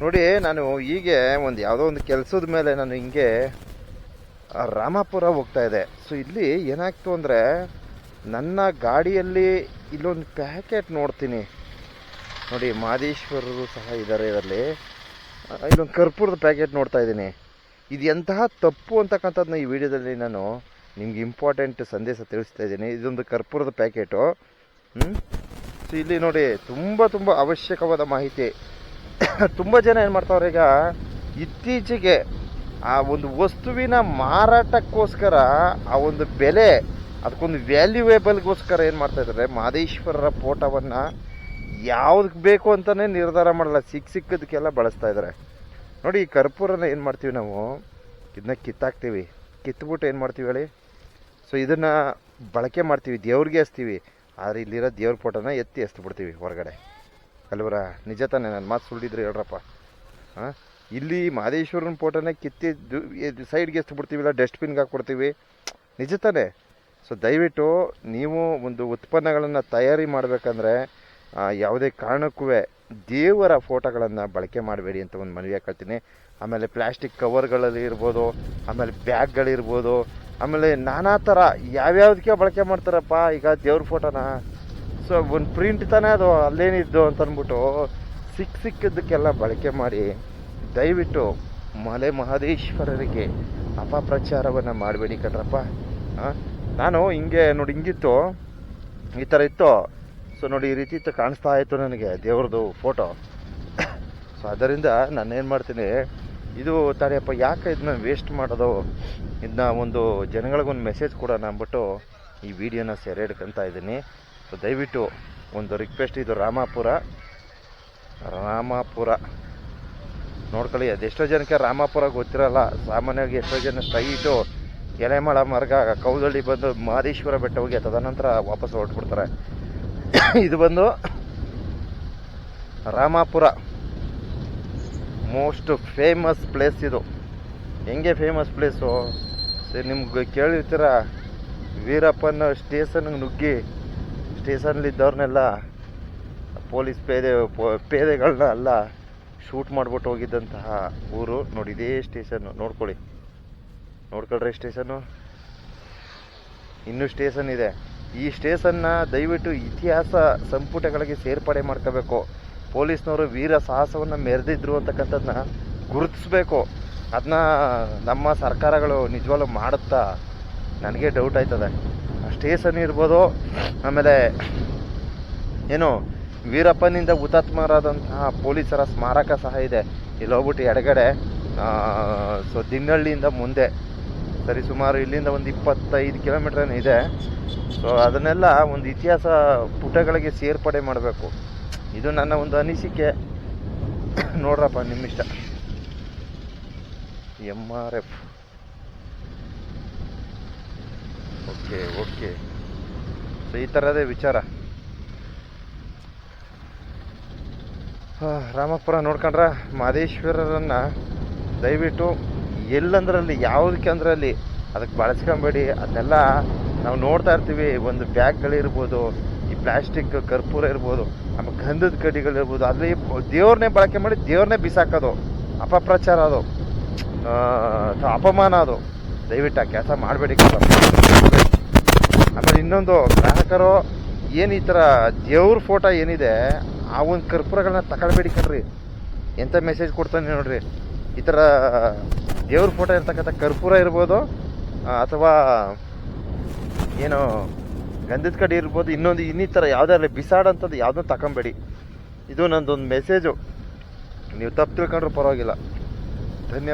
ನೋಡಿ, ನಾನು ಹೀಗೆ ಒಂದು ಯಾವುದೋ ಒಂದು ಕೆಲಸದ ಮೇಲೆ ನಾನು ಹಿಂಗೆ ರಾಮಾಪುರ ಹೋಗ್ತಾ ಇದೆ ಸೊ ಇಲ್ಲಿ ಏನಾಗ್ತು ಅಂದರೆ, ನನ್ನ ಗಾಡಿಯಲ್ಲಿ ಇಲ್ಲೊಂದು ಪ್ಯಾಕೆಟ್ ನೋಡ್ತೀನಿ. ನೋಡಿ, ಮಾದೇಶ್ವರರು ಸಹ ಇದ್ದಾರೆ ಇದರಲ್ಲಿ. ಇಲ್ಲೊಂದು ಕರ್ಪೂರದ ಪ್ಯಾಕೆಟ್ ನೋಡ್ತಾ ಇದ್ದೀನಿ. ಇದು ಎಂತಹ ತಪ್ಪು ಅಂತಕ್ಕಂಥದ್ದನ್ನ ಈ ವಿಡಿಯೋದಲ್ಲಿ ನಾನು ನಿಮ್ಗೆ ಇಂಪಾರ್ಟೆಂಟ್ ಸಂದೇಶ ತಿಳಿಸ್ತಾ ಇದ್ದೀನಿ. ಇದೊಂದು ಕರ್ಪೂರದ ಪ್ಯಾಕೆಟು. ಸೊ ಇಲ್ಲಿ ನೋಡಿ, ತುಂಬ ತುಂಬ ಅವಶ್ಯಕವಾದ ಮಾಹಿತಿ. ತುಂಬ ಜನ ಏನು ಮಾಡ್ತಾವ್ರೆ ಈಗ ಇತ್ತೀಚೆಗೆ ಆ ಒಂದು ವಸ್ತುವಿನ ಮಾರಾಟಕ್ಕೋಸ್ಕರ, ಆ ಒಂದು ಬೆಲೆ, ಅದಕ್ಕೊಂದು ವ್ಯಾಲ್ಯೂಯೇಬಲ್ಗೋಸ್ಕರ ಏನು ಮಾಡ್ತಾ ಇದ್ದಾರೆ ಮಾದೇಶ್ವರರ ಫೋಟೋವನ್ನು ಯಾವ್ದಕ್ಕೆ ಬೇಕು ಅಂತಲೇ ನಿರ್ಧಾರ ಮಾಡಲ್ಲ ಸಿಕ್ಕ ಸಿಕ್ಕದಕ್ಕೆಲ್ಲ ಬಳಸ್ತಾ ಇದ್ದಾರೆ ನೋಡಿ, ಈ ಕರ್ಪೂರನ ಏನು ಮಾಡ್ತೀವಿ ನಾವು, ಇದನ್ನ ಕಿತ್ತಾಕ್ತೀವಿ. ಕಿತ್ಬಿಟ್ಟು ಏನು ಮಾಡ್ತೀವಿ ಹೇಳಿ? ಸೊ, ಇದನ್ನು ಬಳಕೆ ಮಾಡ್ತೀವಿ, ದೇವ್ರಿಗೆ ಹಚ್ತೀವಿ. ಆದರೆ ಇಲ್ಲಿರೋ ದೇವ್ರ ಫೋಟೋನ ಎತ್ತಿ ಎಸ್ತು ಹೊರಗಡೆ. ಅಲ್ವರ ನಿಜ ತಾನೆ ನನ್ನ ಮಾತು ಸುಳ್ಳಿದ್ರೆ ಹೇಳ್ರಪ್ಪ. ಇಲ್ಲಿ ಮಹದೇಶ್ವರನ ಫೋಟೋನೇ ಕಿತ್ತಿ ಸೈಡ್ಗೆ ಎಸ್ತು ಬಿಡ್ತೀವಿಲ್ಲ ಡಸ್ಟ್ಬಿನ್ಗೆ ಹಾಕ್ಬಿಡ್ತೀವಿ. ನಿಜ ತಾನೆ. ಸೊ ದಯವಿಟ್ಟು ನೀವು ಒಂದು ಉತ್ಪನ್ನಗಳನ್ನು ತಯಾರಿ ಮಾಡಬೇಕಂದ್ರೆ ಯಾವುದೇ ಕಾರಣಕ್ಕೂ ದೇವರ ಫೋಟೋಗಳನ್ನು ಬಳಕೆ ಮಾಡಬೇಡಿ ಅಂತ ಒಂದು ಮನವಿ ಹಾಕೊಳ್ತೀನಿ ಆಮೇಲೆ ಪ್ಲಾಸ್ಟಿಕ್ ಕವರ್ಗಳಲ್ಲಿ ಇರ್ಬೋದು, ಆಮೇಲೆ ಬ್ಯಾಗ್ಗಳಿರ್ಬೋದು, ಆಮೇಲೆ ನಾನಾ ಥರ ಯಾವ್ಯಾವ್ದಕ್ಕೆ ಬಳಕೆ ಮಾಡ್ತಾರಪ್ಪ ಈಗ ದೇವ್ರ ಫೋಟೋನ? ಸೊ ಒಂದು ಪ್ರಿಂಟ್ ತಾನೇ ಅದು ಅಲ್ಲೇನಿದ್ದು ಅಂತ ಸಿಕ್ಕ ಸಿಕ್ಕಿದ್ದಕ್ಕೆಲ್ಲ ಬಳಕೆ ಮಾಡಿ ದಯವಿಟ್ಟು ಮಲೆ ಮಹದೇಶ್ವರರಿಗೆ ಅಪಪ್ರಚಾರವನ್ನು ಮಾಡಬೇಡಿ ಕಣ್ರಪ್ಪ. ನಾನು ಹಿಂಗೆ ನೋಡಿ ಹಿಂಗಿತ್ತು, ಈ ಥರ ಇತ್ತು. ಸೊ ನೋಡಿ ಈ ರೀತಿ ಇತ್ತು, ಕಾಣಿಸ್ತಾ ಇತ್ತು ನನಗೆ ದೇವ್ರದ್ದು ಫೋಟೋ ಸೊ ಅದರಿಂದ ನಾನು ಏನು ಮಾಡ್ತೀನಿ, ಇದು ತಡೆಯಪ್ಪ ಯಾಕೆ ಇದನ್ನ ವೇಸ್ಟ್ ಮಾಡೋದು? ಇದನ್ನ ಒಂದು ಜನಗಳಿಗೊಂದು ಮೆಸೇಜ್ ಕೊಡೋಣ ಅಂದ್ಬಿಟ್ಟು ಈ ವಿಡಿಯೋನ ಸೆರೆ ಹಿಡ್ಕೊಂತ ಇದ್ದೀನಿ. ಸೊ ದಯವಿಟ್ಟು ಒಂದು ರಿಕ್ವೆಸ್ಟ್ ಇದು ರಾಮಾಪುರ. ರಾಮಾಪುರ. ನೋಡ್ಕೊಳ್ಳಿ ಅದೆಷ್ಟೋ ಜನಕ್ಕೆ ರಾಮಾಪುರ ಗೊತ್ತಿರಲ್ಲ. ಸಾಮಾನ್ಯವಾಗಿ ಎಷ್ಟೋ ಜನ ಸ್ಟ್ರೈಟು ಎಲೆಮಳ ಮಾರ್ಗ, ಕೌದಳ್ಳಿ ಬಂದು ಮಹದೇಶ್ವರ ಬೆಟ್ಟ ಹೋಗಿ ತದನಂತರ ವಾಪಸ್ ಹೊರಟ್ಬಿಡ್ತಾರೆ. ಇದು ಬಂದು ರಾಮಾಪುರ. ಮೋಸ್ಟ್ ಫೇಮಸ್ ಪ್ಲೇಸ್ ಇದು. ಹೆಂಗೆ ಫೇಮಸ್ ಪ್ಲೇಸು ಸರಿ, ನಿಮ್ಗೆ ಕೇಳಿರ್ತೀರ? ವೀರಪ್ಪನ ಸ್ಟೇಷನ್ಗೆ ನುಗ್ಗಿ ಸ್ಟೇಷನ್ಲಿದ್ದವ್ರನ್ನೆಲ್ಲ ಪೊಲೀಸ್ ಪೇದೆ ಪೇದೆಗಳನ್ನ ಎಲ್ಲ ಶೂಟ್ ಮಾಡಿಬಿಟ್ಟು ಹೋಗಿದ್ದಂತಹ ಊರು. ನೋಡಿ, ಇದೇ ಸ್ಟೇಷನ್ನು ನೋಡ್ಕೊಳ್ಳಿ. ನೋಡ್ಕೊಳ್ರಿ ಸ್ಟೇಷನ್ನು. ಇನ್ನೂ ಸ್ಟೇಷನ್ ಇದೆ. ಈ ಸ್ಟೇಷನ್ನ ದಯವಿಟ್ಟು ಇತಿಹಾಸ ಸಂಪುಟಗಳಿಗೆ ಸೇರ್ಪಡೆ ಮಾಡ್ಕೋಬೇಕು. ಪೊಲೀಸ್ನವರು ವೀರ ಸಾಹಸವನ್ನು ಮೆರೆದಿದ್ರು ಅಂತಕ್ಕಂಥದ್ದನ್ನ ಗುರುತಿಸ್ಬೇಕು. ಅದನ್ನ ನಮ್ಮ ಸರ್ಕಾರಗಳು ನಿಜವಾಗ್ಲೂ ಮಾಡುತ್ತಾ ನನಗೆ ಡೌಟ್ ಆಯ್ತದೆ. ಸ್ಟೇಷನ್ ಇರ್ಬೋದು, ಆಮೇಲೆ ಏನು ವೀರಪ್ಪನಿಂದ ಹುತಾತ್ಮರಾದಂತಹ ಪೊಲೀಸರ ಸ್ಮಾರಕ ಸಹ ಇದೆ. ಇಲ್ಲಿ ಹೋಗ್ಬಿಟ್ಟು ಎಡಗಡೆ ಸೊ ದಿನ್ನಹಳ್ಳಿಯಿಂದ ಮುಂದೆ, ಸರಿ ಸುಮಾರು ಇಲ್ಲಿಂದ ಒಂದು ಇಪ್ಪತ್ತೈದು ಕಿಲೋಮೀಟರ್ ಇದೆ. ಸೊ ಅದನ್ನೆಲ್ಲ ಒಂದು ಇತಿಹಾಸ ಪುಟಗಳಿಗೆ ಸೇರ್ಪಡೆ ಮಾಡಬೇಕು. ಇದು ನನ್ನ ಒಂದು ಅನಿಸಿಕೆ. ನೋಡ್ರಪ್ಪ, ನಿಮ್ಮಿಷ್ಟ. M R F. Okay okay. So ಈ ಥರದೇ ವಿಚಾರ. ರಾಮಪುರ ನೋಡ್ಕೊಂಡ್ರ ಮಾದೇಶ್ವರರನ್ನು ದಯವಿಟ್ಟು ಎಲ್ಲಂದ್ರಲ್ಲಿ, ಯಾವುದಕ್ಕೆ ಅಂದ್ರಲ್ಲಿ ಅದಕ್ಕೆ ಬಳಸ್ಕೊಂಬೇಡಿ. ಅದನ್ನೆಲ್ಲ ನಾವು ನೋಡ್ತಾ ಇರ್ತೀವಿ. ಒಂದು ಬ್ಯಾಗ್ಗಳಿರ್ಬೋದು, ಈ ಪ್ಲಾಸ್ಟಿಕ್ ಕರ್ಪೂರ ಇರ್ಬೋದು, ಆಮೇಲೆ ಗಂಧದ ಕಡ್ಡಿಗಳಿರ್ಬೋದು. ಅಲ್ಲಿ ದೇವ್ರನ್ನೇ ಬಳಕೆ ಮಾಡಿ ದೇವ್ರನ್ನೇ ಬಿಸಾಕೋದು. ಅಪಪ್ರಚಾರ ಅದು. ಅಪಮಾನ ಅದು. ದಯವಿಟ್ಟು ಆ ಕೆಲಸ ಮಾಡಬೇಡಿ ಆಮೇಲೆ ಇನ್ನೊಂದು ಗ್ರಾಹಕರು ಏನು ಈ ಥರ ದೇವ್ರ ಫೋಟೋ ಏನಿದೆ, ಆ ಒಂದು ಕರ್ಪೂರಗಳನ್ನ ತಗೊಳ್ಬೇಡಿ ಕಣ್ರಿ. ಎಂಥ ಮೆಸೇಜ್ ಕೊಡ್ತಾನೆ ನೋಡ್ರಿ. ಈ ಥರ ದೇವ್ರ ಫೋಟೋ ಇರ್ತಕ್ಕಂಥ ಕರ್ಪೂರ ಇರ್ಬೋದು ಅಥವಾ ಏನು ಗಂಧದ ಕಡೆ ಇರ್ಬೋದು, ಇನ್ನೊಂದು ಇನ್ನಿತರ ಯಾವುದೇ ಆಗಲಿ ಬಿಸಾಡೋಂಥದ್ದು ಯಾವುದೂ ತಗೊಂಬೇಡಿ. ಇದು ನಂದೊಂದು ಮೆಸೇಜು ನೀವು ತಪ್ಪು ತಿಳ್ಕೊಂಡ್ರೂ ಪರವಾಗಿಲ್ಲ. ಧನ್ಯವಾದ.